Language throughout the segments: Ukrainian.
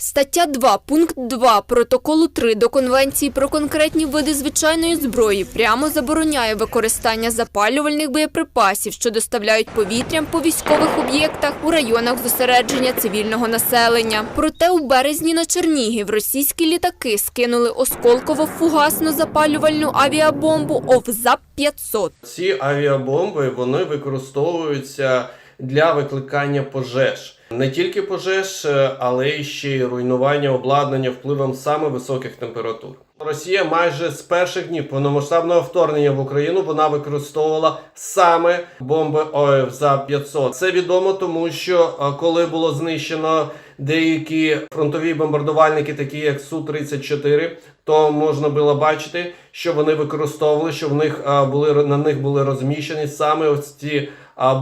Стаття 2, пункт 2 протоколу 3 до Конвенції про конкретні види звичайної зброї прямо забороняє використання запалювальних боєприпасів, що доставляють повітрям по військових об'єктах у районах зосередження цивільного населення. Проте у березні на Чернігів російські літаки скинули осколково-фугасну запалювальну авіабомбу ОВЗАП-500. Ці авіабомби вони використовуються для викликання пожеж. Не тільки пожеж, е, але й ще й руйнування обладнання впливом саме високих температур. Росія майже з перших днів повномасштабного вторгнення в Україну вона використовувала саме бомби ОФЗА-500. Це відомо, тому що е, коли було знищено деякі фронтові бомбардувальники, такі як Су-34, то можна було бачити, що вони використовували, що в них е, були на них були розміщені саме ось ці е,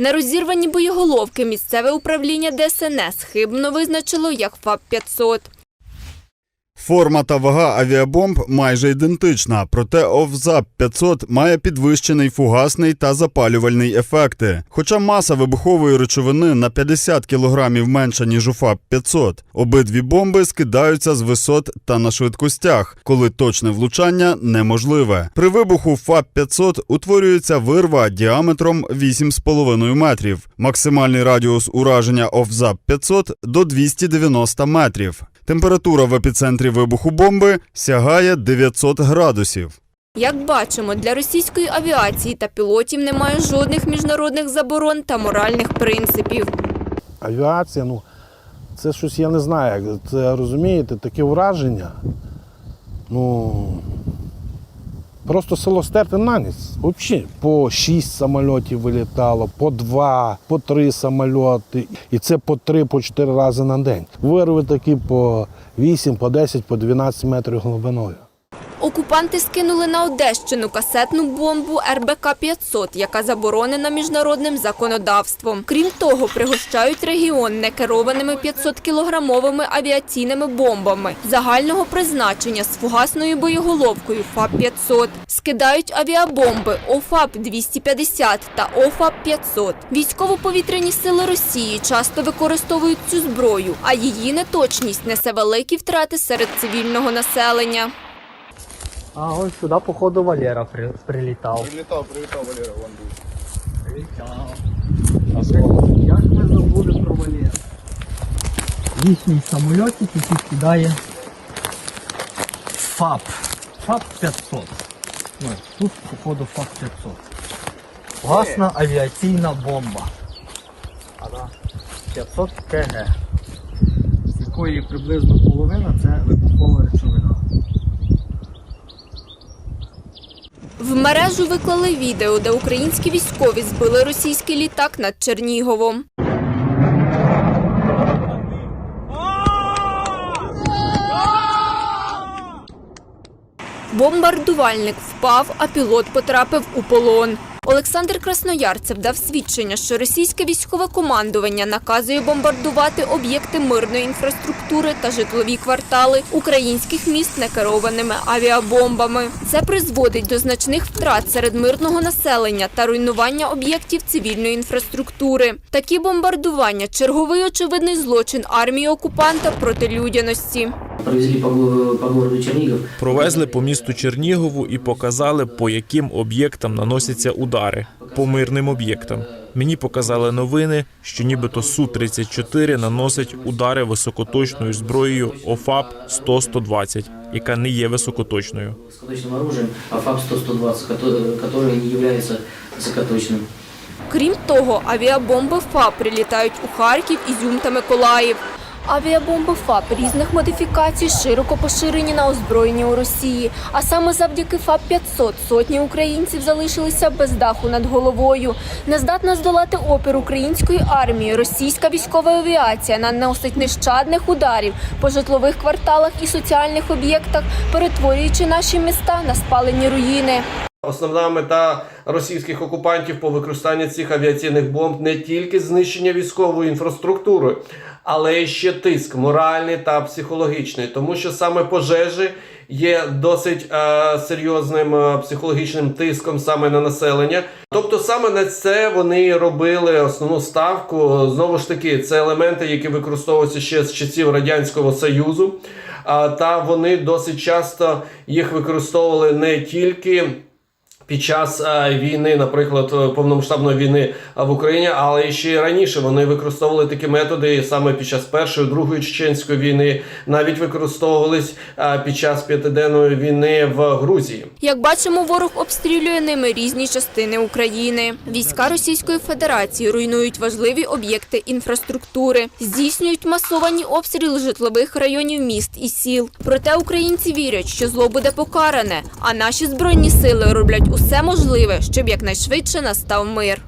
бомби. Нерозірвані боєголовки місцеве управління ДСНС хибно визначило як ФАП-500. Форма та вага авіабомб майже ідентична, проте ОВЗАП 500 має підвищений фугасний та запалювальний ефекти. Хоча маса вибухової речовини на 50 кг менша, ніж у ФАП 500. Обидві бомби скидаються з висот та на швидкостях, коли точне влучання неможливе. При вибуху ФАП 500 утворюється вирва діаметром 8,5 метрів. Максимальний радіус ураження ОВЗАП 500 до 290 метрів. Температура в епіцентрі вибуху бомби сягає 900 градусів. Як бачимо, для російської авіації та пілотів немає жодних міжнародних заборон та моральних принципів. Авіація, ну, це щось я не знаю. як Це розумієте, таке враження. Ну. Просто село стерти на ніч. Взагалі, по шість самольотів вилітало, по два, по три самольоти. І це по три, по чотири рази на день. Вирви такі по вісім, по 10, по 12 метрів глибиною. Окупанти скинули на Одещину касетну бомбу РБК-500, яка заборонена міжнародним законодавством. Крім того, пригощають регіон некерованими 500-кілограмовими авіаційними бомбами загального призначення з фугасною боєголовкою ФАП-500. Скидають авіабомби ОФАП-250 та ОФАП-500. Військово-повітряні сили Росії часто використовують цю зброю, а її неточність несе великі втрати серед цивільного населення. А ось сюди, походу, Валера при, прилітав. Прилетал, прилетал, Валера, вон был. Прилітав. Як ми забули про Валера? Їхній самольотик, який кидає ФАП. ФАП 500. Ну, тут, походу, ФАП 500. Власна авіаційна бомба. Ага. 500 КГ. З якої приблизно половина це вибухова речовина. В мережу виклали відео, де українські військові збили російський літак над Черніговом. Бомбардувальник впав, а пілот потрапив у полон. Олександр Красноярцев дав свідчення, що російське військове командування наказує бомбардувати об'єкти мирної інфраструктури та житлові квартали українських міст некерованими авіабомбами. Це призводить до значних втрат серед мирного населення та руйнування об'єктів цивільної інфраструктури. Такі бомбардування черговий очевидний злочин армії окупанта проти людяності. Провезли по, го- по городу Чернигов. Провезли по місту Чернігову і показали, по яким об'єктам наносяться удари по мирним об'єктам. Мені показали новини, що нібито Су-34 наносить удари високоточною зброєю ОФАП 100-120, яка не є високоточною. высокоточным оружием, а ФАП-100-120, кото- который не является высокоточным. Крім того, авіабомби ФАП прилітають у Харків, Ізюм та Миколаїв. Авіабомби ФАП різних модифікацій широко поширені на озброєння у Росії. А саме завдяки ФАП-500 сотні українців залишилися без даху над головою. Нездатна здолати опір української армії, російська військова авіація наносить нещадних ударів по житлових кварталах і соціальних об'єктах, перетворюючи наші міста на спалені руїни. Основна мета російських окупантів по використанню цих авіаційних бомб не тільки знищення військової інфраструктури, але ще тиск моральний та психологічний, тому що саме пожежі є досить е, серйозним е, психологічним тиском саме на населення. Тобто саме на це вони робили основну ставку. Знову ж таки, це елементи, які використовуються ще з часів радянського союзу. А, та вони досить часто їх використовували не тільки. Під час е, війни, наприклад, е, повномасштабної війни е, в Україні, але ще й раніше вони використовували такі методи саме під час першої, другої чеченської війни, навіть використовувались під час п'ятиденної війни в Грузії. Як бачимо, ворог обстрілює ними різні частини України. Війська Російської Федерації руйнують важливі об'єкти інфраструктури, здійснюють масовані обстріли житлових районів міст і сіл. Проте українці вірять, що зло буде покаране, а наші збройні сили роблять усе можливе, щоб якнайшвидше настав мир.